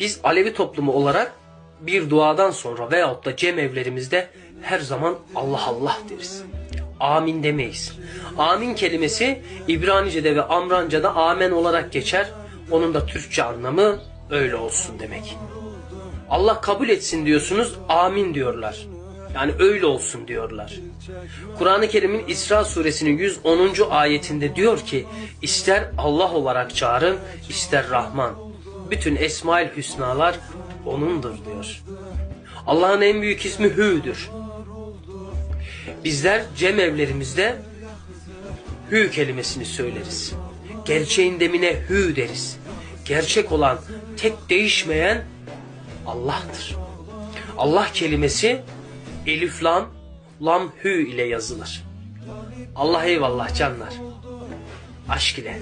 Biz Alevi toplumu olarak bir duadan sonra veyahut da cem evlerimizde her zaman Allah Allah deriz. Amin demeyiz. Amin kelimesi İbranice'de ve Amranca'da amen olarak geçer. Onun da Türkçe anlamı öyle olsun demek. Allah kabul etsin diyorsunuz, amin diyorlar. Yani öyle olsun diyorlar. Kur'an-ı Kerim'in İsra suresinin 110. ayetinde diyor ki, ister Allah olarak çağırın, ister Rahman. Bütün Esmaül Hüsnalar O'nundur diyor. Allah'ın en büyük ismi Hü'dür. Bizler cem evlerimizde hü kelimesini söyleriz. Gerçeğin demine hü deriz. Gerçek olan, tek değişmeyen Allah'tır. Allah kelimesi elif lam, lam hü ile yazılır. Allah eyvallah canlar. Aşk ile.